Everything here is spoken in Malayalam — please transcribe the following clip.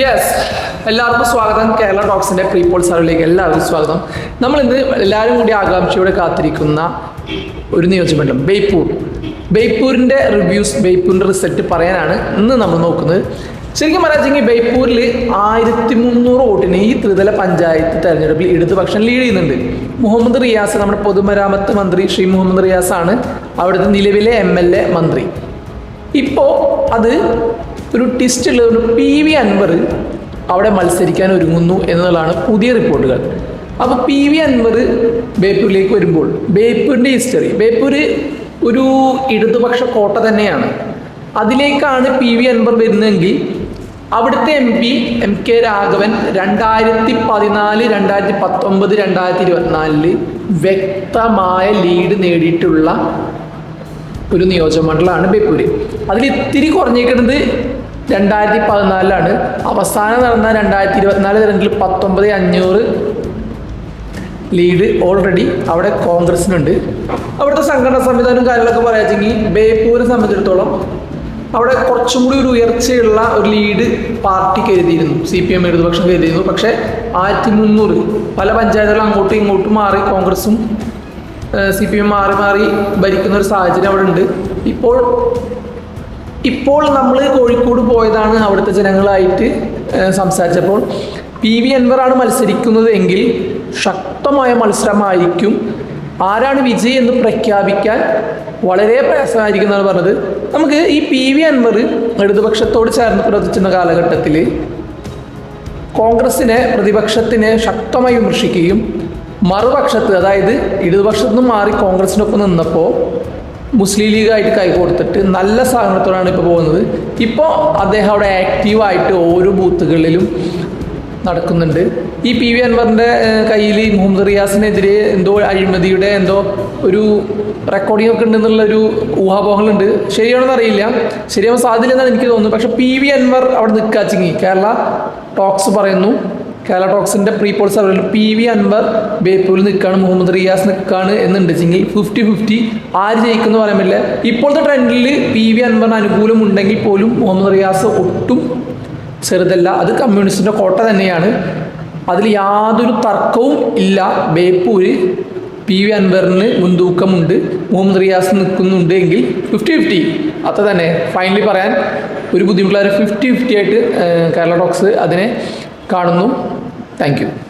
യെസ് എല്ലാവർക്കും സ്വാഗതം. കേരള ടോക്സിന്റെ പ്രീ പോൾ സർവിലേക്ക് എല്ലാവർക്കും സ്വാഗതം. നമ്മൾ ഇന്ന് എല്ലാവരും കൂടി ആകാംക്ഷയോടെ കാത്തിരിക്കുന്ന ഒരു നിയോജകമണ്ഡലം ബേപ്പൂർ. ബേപ്പൂരിന്റെ റിവ്യൂസ് ബേപ്പൂരിന്റെ റിസൾട്ട് പറയാനാണ് ഇന്ന് നമ്മൾ നോക്കുന്നത്. ശരിക്കും പറയാച്ചെങ്കിൽ ബേപ്പൂരിൽ ആയിരത്തി മുന്നൂറ് വോട്ടിന് ഈ ത്രിതല പഞ്ചായത്ത് തെരഞ്ഞെടുപ്പിൽ ഇടതുപക്ഷം ലീഡ് ചെയ്യുന്നുണ്ട്. മുഹമ്മദ് റിയാസ് നമ്മുടെ പൊതുമരാമത്ത് മന്ത്രി ശ്രീ മുഹമ്മദ് റിയാസ് ആണ് അവിടുത്തെ നിലവിലെ എം എൽ എ മന്ത്രി. ഇപ്പോൾ അത് ഒരു ടിസ്റ്റുള്ള ഒരു പി വി അൻവർ അവിടെ മത്സരിക്കാൻ ഒരുങ്ങുന്നു എന്നുള്ളതാണ് പുതിയ റിപ്പോർട്ടുകൾ അപ്പോൾ പി വി അൻവർ ബേപ്പൂരിലേക്ക് വരുമ്പോൾ ബേപ്പൂരിന്റെ ഹിസ്റ്ററി ബേപ്പൂർ ഒരു ഇടതുപക്ഷ കോട്ട തന്നെയാണ്. അതിലേക്കാണ് പി വി അൻവർ വരുന്നതെങ്കിൽ അവിടുത്തെ M P M K Raghavan രണ്ടായിരത്തി പതിനാല് രണ്ടായിരത്തി പത്തൊമ്പത് രണ്ടായിരത്തി ഇരുപത്തിനാലിൽ വ്യക്തമായ ലീഡ് നേടിയിട്ടുള്ള ഒരു നിയോജകമണ്ഡലമാണ് ബേപ്പൂര് അതിൽ ഇത്തിരി കുറഞ്ഞേക്കുന്നത് രണ്ടായിരത്തി പതിനാലിലാണ് അവസാനം നടന്ന രണ്ടായിരത്തി ഇരുപത്തിനാല് തെരഞ്ഞെടുപ്പിൽ പത്തൊമ്പത് അഞ്ഞൂറ് ലീഡ് ഓൾറെഡി അവിടെ കോൺഗ്രസിനുണ്ട്. അവിടുത്തെ സംഘടനാ സംവിധാനവും കാര്യങ്ങളൊക്കെ പറയാച്ചെങ്കിൽ ബേപ്പൂരെ സംബന്ധിച്ചിടത്തോളം അവിടെ കുറച്ചും കൂടി ഒരു ഉയർച്ചയുള്ള ഒരു ലീഡ് പാർട്ടി കരുതിയിരുന്നു സി പി എം ഇടതുപക്ഷം കരുതിയിരുന്നു പക്ഷേ ആയിരത്തി മുന്നൂറ് പല പഞ്ചായത്തുകളും അങ്ങോട്ടും ഇങ്ങോട്ടും മാറി കോൺഗ്രസും സി പി എം മാറി മാറി ഭരിക്കുന്ന ഒരു സാഹചര്യം അവിടെ ഉണ്ട് ഇപ്പോൾ ഇപ്പോൾ നമ്മൾ കോഴിക്കോട് പോയതാണ് അവിടുത്തെ ജനങ്ങളായിട്ട് സംസാരിച്ചപ്പോൾ. പി വി അൻവറാണ് മത്സരിക്കുന്നത് എങ്കിൽ ശക്തമായ മത്സരമായിരിക്കും. ആരാണ് വിജയ് എന്ന് പ്രഖ്യാപിക്കാൻ വളരെ പ്രയാസമായിരിക്കും എന്നാണ് പറഞ്ഞത്. നമുക്ക് ഈ പി വി അൻവർ ഇടതുപക്ഷത്തോട് ചേർന്ന് പ്രവർത്തിച്ചിരുന്ന കാലഘട്ടത്തിൽ കോൺഗ്രസിനെ പ്രതിപക്ഷത്തിനെ ശക്തമായി വിമർശിക്കുകയും മറുപക്ഷത്ത് അതായത് ഇടതുപക്ഷത്തു നിന്ന് മാറി കോൺഗ്രസിനൊപ്പം നിന്നപ്പോൾ മുസ്ലിം ലീഗായിട്ട് കൈ കൊടുത്തിട്ട് നല്ല സഹകരണത്തോടാണ് ഇപ്പോൾ പോകുന്നത്. ഇപ്പോൾ അദ്ദേഹം അവിടെ ആക്റ്റീവായിട്ട് ഓരോ ബൂത്തുകളിലും നടക്കുന്നുണ്ട്. ഈ പി വി അൻവറിന്റെ കയ്യിൽ മുഹമ്മദ് റിയാസിനെതിരെ എന്തോ അഴിമതിയുടെ എന്തോ ഒരു റെക്കോർഡിംഗ് ഒക്കെ ഉണ്ടെന്നുള്ളൊരു ഊഹാപോഹങ്ങളുണ്ട്. ശരിയാണെന്ന് അറിയില്ല. ശരിയാവാൻ സാധ്യതയില്ലെന്നാണ് എനിക്ക് തോന്നുന്നത്. പക്ഷേ പി വി അൻവർ അവിടെ നിൽക്കാച്ചിങ്ങി കേരള ടോക്സ് പറയുന്നു. കേരള ടോക്സിന്റെ പ്രീ പോൾ സർവേയിൽ പി വി അൻവർ ബേപ്പൂർ നിൽക്കുകയാണ് മുഹമ്മദ് റിയാസ് നിൽക്കുകയാണ് എന്നുണ്ടെങ്കിൽ ഫിഫ്റ്റി ഫിഫ്റ്റി ആര് ജയിക്കുന്നു പറയാൻ പറ്റില്ല. ഇപ്പോഴത്തെ ട്രെൻഡിൽ പി വി അൻവറിന് അനുകൂലമുണ്ടെങ്കിൽ പോലും മുഹമ്മദ് റിയാസ് ഒട്ടും ചെറുതല്ല. അത് കമ്മ്യൂണിസ്റ്റിന്റെ കോട്ട തന്നെയാണ്. അതിൽ യാതൊരു തർക്കവും ഇല്ല. ബേപ്പൂര് പി വി അൻവറിന് മുൻതൂക്കമുണ്ട്. മുഹമ്മദ് റിയാസ് നിൽക്കുന്നുണ്ട് എങ്കിൽ ഫിഫ്റ്റി ഫിഫ്റ്റി അത്ര തന്നെ. ഫൈനലി പറയാൻ ഒരു ബുദ്ധിമുട്ടുള്ള ഫിഫ്റ്റി ഫിഫ്റ്റി ആയിട്ട് കേരള ടോക്സ് അതിനെ കാണുന്നു. താങ്ക്